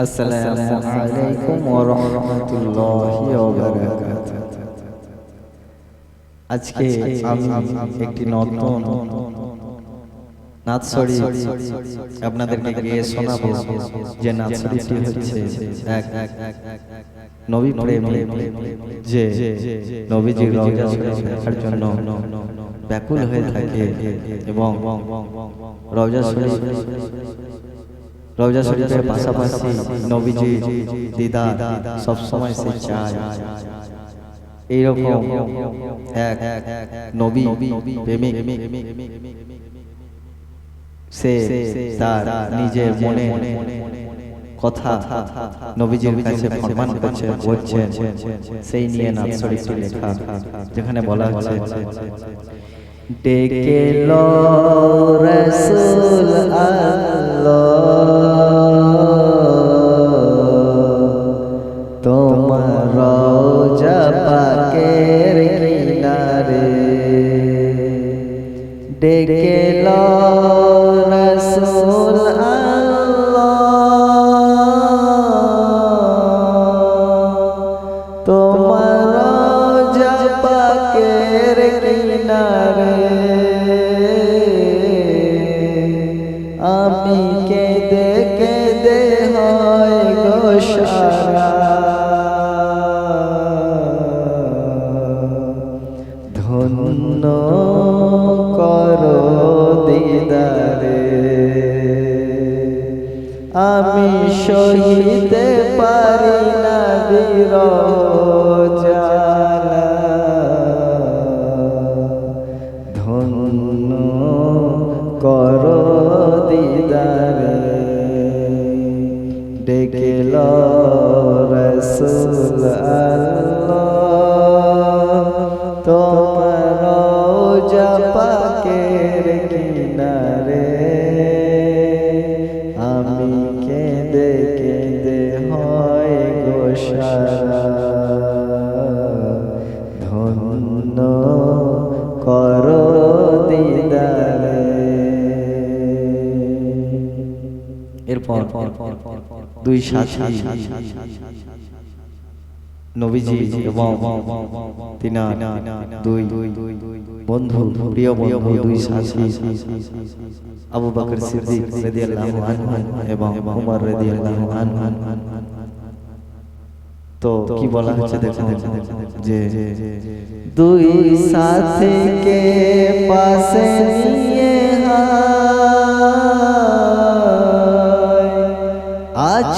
আসসালামু আলাইকুম ওয়া রাহমাতুল্লাহি ওয়া বারাকাতুহু আজকে আমি একটি নতুন নাচড়ি আপনাদেরকে গিয়ে শোনাবো যে নাচড়িটি হচ্ছে এক নবী প্রেমী যে নবীজির রওজা শরীফ দেখার জন্য ব্যাকুল হয়ে থাকে এবং রওজা শরীফ রওজা শরীফের পাশাপাশি নবীজি দিদা সব সময় সে চায় এইরকম এক নবী প্রেমিক সে তার নিজের মনে কথা নবীজির কাছে ফরমান করছে বলছে সেই নিয়ে নাম শরীফটি লেখা যেখানে বলা হচ্ছে ডেকে লো রসুল আল্লাহ ডেকে রসুল তোমার কিনারে আমি কেঁদে কেঁদে হয় গো আমি সহিতে পারি না বিরহ। দুই সাথী নবীজি এবং তিনা দুই বন্ধু প্রিয় বন্ধু দুই সাথী। আবু বকর সিদ্দিক রাদিয়াল্লাহু আনহু এবং উমর রাদিয়াল্লাহু আনহু। তো কি বলা হচ্ছে দেখো যে দুই সাথীকে পাশে নিয়ে হায়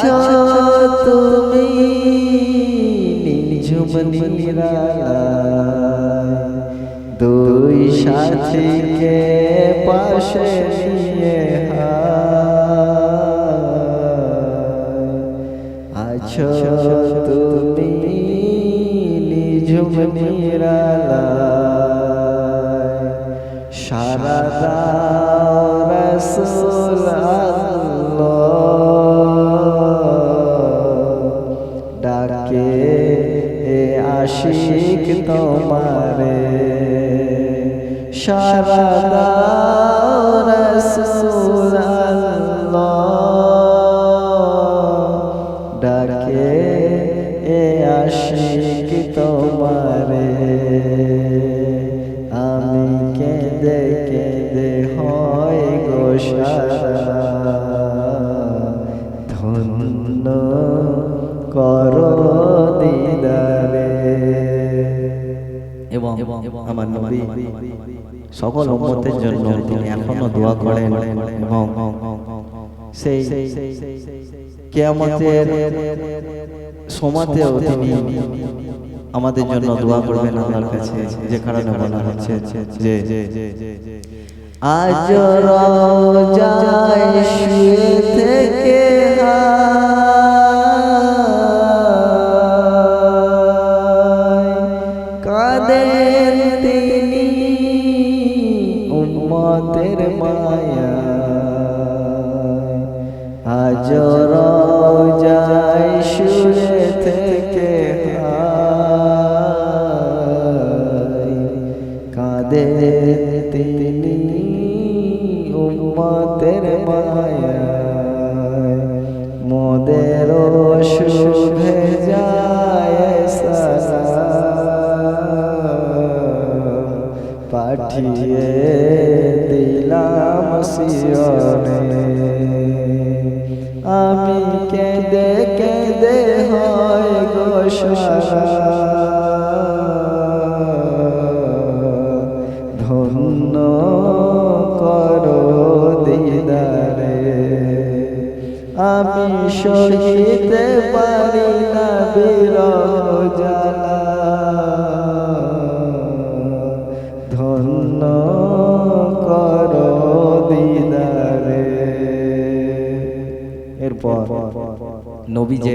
আছো তুমি নিঝুম দুই সাথীকে পাশে নিয়ে আছো তুমি নিঝুম নিরালায়। সারা আমার নবী। সকল উম্মতের জন্য তিনি এখনও দোয়া করেন এবং সেই কিয়ামতের সমাতেও তিনি আমাদের জন্য দোয়া করবেন আল্লাহর কাছে যে কারণে বলা হচ্ছে যে আজ রোজায় শুয়ে থেকে। কাদের পাঠিয়ে দিলাম সিয়নে আমি কেঁদে কেঁদে হয় গো ধন্য করো দিদারে। আমি সহিতে পারি না বিরহ। নবী যে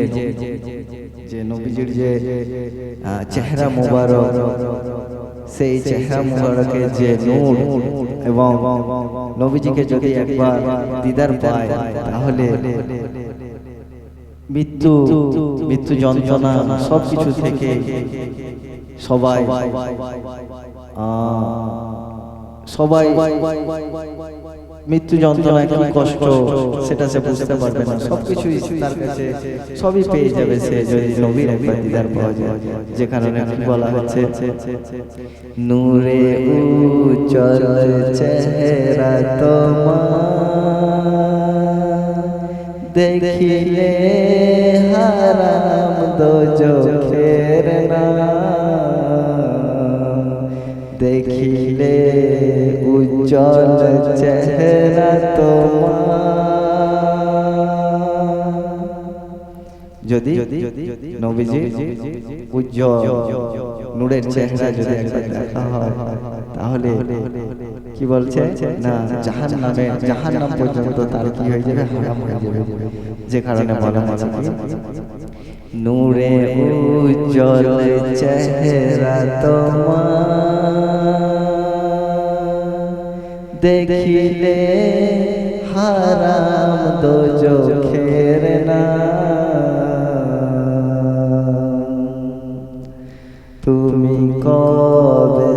যে নবীজির যে চেহারা মোবারক সেই চেহারা মোবারকের যে নূর এবং নবীজিকে যদি একবার দিদার পায় তাহলে মৃত্যু মৃত্যু যন্ত্রণা সব কিছু থেকে সবাই সবাই মৃত্যু যন্ত্রণা কি কষ্ট সেটা সে বুঝতে পারবে না। সবকিছু তার কাছে সবই পেয়ে যাবে সে যদি নবীর একবার দিদার পাওয়া যায় যে কারণে বলা হচ্ছে নূরে উজ্জ্বল চেহারা তোমার। দেখিলে হারাম দো চোখের না দেখিলে উজ্জ্বল চেহারা তোমার। যদি নবীজি উজ্জ্বল নূরের চেহারা যদি একবার দেখা হয় তাহলে কি বলছে? না জাহান নামে জাহান নাম পর্যন্ত তার কি হয়ে যাবে? হারাম হয়ে যাবে। যে কারণে বলা হচ্ছে নূরে উজ্জ্বল চেহারা তোমার দেখিলে হারাম দো চোখের না। তুমি কবে